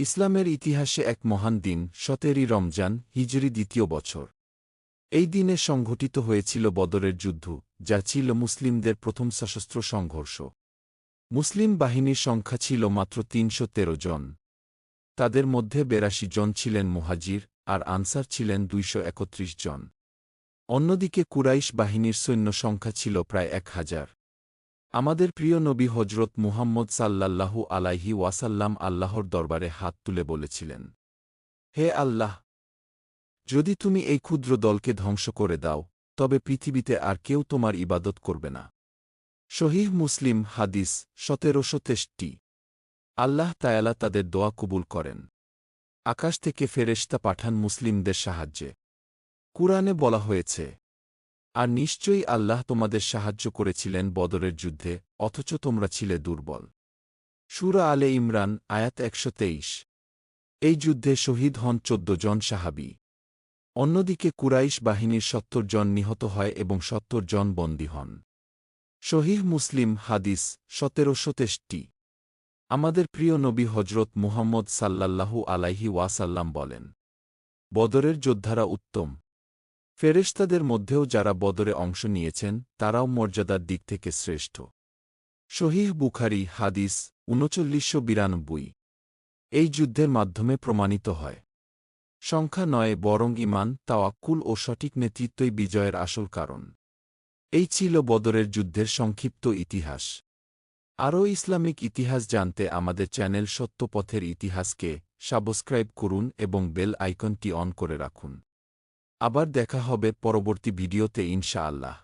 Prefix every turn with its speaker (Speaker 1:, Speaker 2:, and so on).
Speaker 1: ইসলামের ইতিহাসে এক মহান দিন, সতেরই রমজান, হিজরি দ্বিতীয় বছর। এই দিনে সংঘটিত হয়েছিল বদরের যুদ্ধ, যা ছিল মুসলিমদের প্রথম সশস্ত্র সংঘর্ষ। মুসলিম বাহিনীর সংখ্যা ছিল মাত্র তিনশো তেরো জন। তাদের মধ্যে বেরাশি জন ছিলেন মুহাজির, আর আনসার ছিলেন দুইশো একত্রিশ জন। অন্যদিকে কুরাইশ বাহিনীর সৈন্য সংখ্যা ছিল প্রায় এক হাজার। আমাদের প্রিয় নবী হজরত মুহাম্মদ সাল্লাল্লাহু আলাইহি ওয়াসাল্লাম আল্লাহর দরবারে হাত তুলে বলেছিলেন, হে আল্লাহ, যদি তুমি এই ক্ষুদ্র দলকে ধ্বংস করে দাও, তবে পৃথিবীতে আর কেউ তোমার ইবাদত করবে না। শহীহ মুসলিম হাদিস সতেরোশো তেষ্টি আল্লাহ তায়ালা তাদের দোয়া কবুল করেন। আকাশ থেকে ফেরেশতা পাঠান মুসলিমদের সাহায্যে। কুরআনে বলা হয়েছে আর নিশ্চয়ই আল্লাহ তোমাদের সাহায্য করেছিলেন বদরের যুদ্ধে, অথচ তোমরা ছিলে দুর্বল। সুরা আলে ইমরান, আয়াত একশো তেইশ। এই যুদ্ধে শহীদ হন চোদ্দ জন সাহাবি। অন্যদিকে কুরাইশ বাহিনীর সত্তর জন নিহত হয় এবং সত্তর জন বন্দী হন। শহীহ মুসলিম হাদিস, সতেরোশো আমাদের প্রিয় নবী হজরত মুহাম্মদ সাল্লাল্লাহু আলাইহি ওয়াসাল্লাম বলেন, বদরের যোদ্ধারা উত্তম। ফেরেশতাদের মধ্যেও যারা বদরে অংশ নিয়েছেন, তারাও মর্যাদার দিক থেকে শ্রেষ্ঠ। শহীহ বুখারি, হাদিস উনচল্লিশশো বিরানব্বই। এই যুদ্ধের মাধ্যমে প্রমাণিত হয়। সংখ্যা নয়, বরং ইমান তাওয়াক্কুল ও সঠিক নেতৃত্বই বিজয়ের আসল কারণ। এই ছিল বদরের যুদ্ধের সংক্ষিপ্ত ইতিহাস। আরও ইসলামিক ইতিহাস জানতে আমাদের চ্যানেল সত্যপথের ইতিহাসকে সাবস্ক্রাইব করুন এবং বেল আইকনটি অন করে রাখুন। আবার দেখা হবে পরবর্তী ভিডিওতে ইনশাআল্লাহ।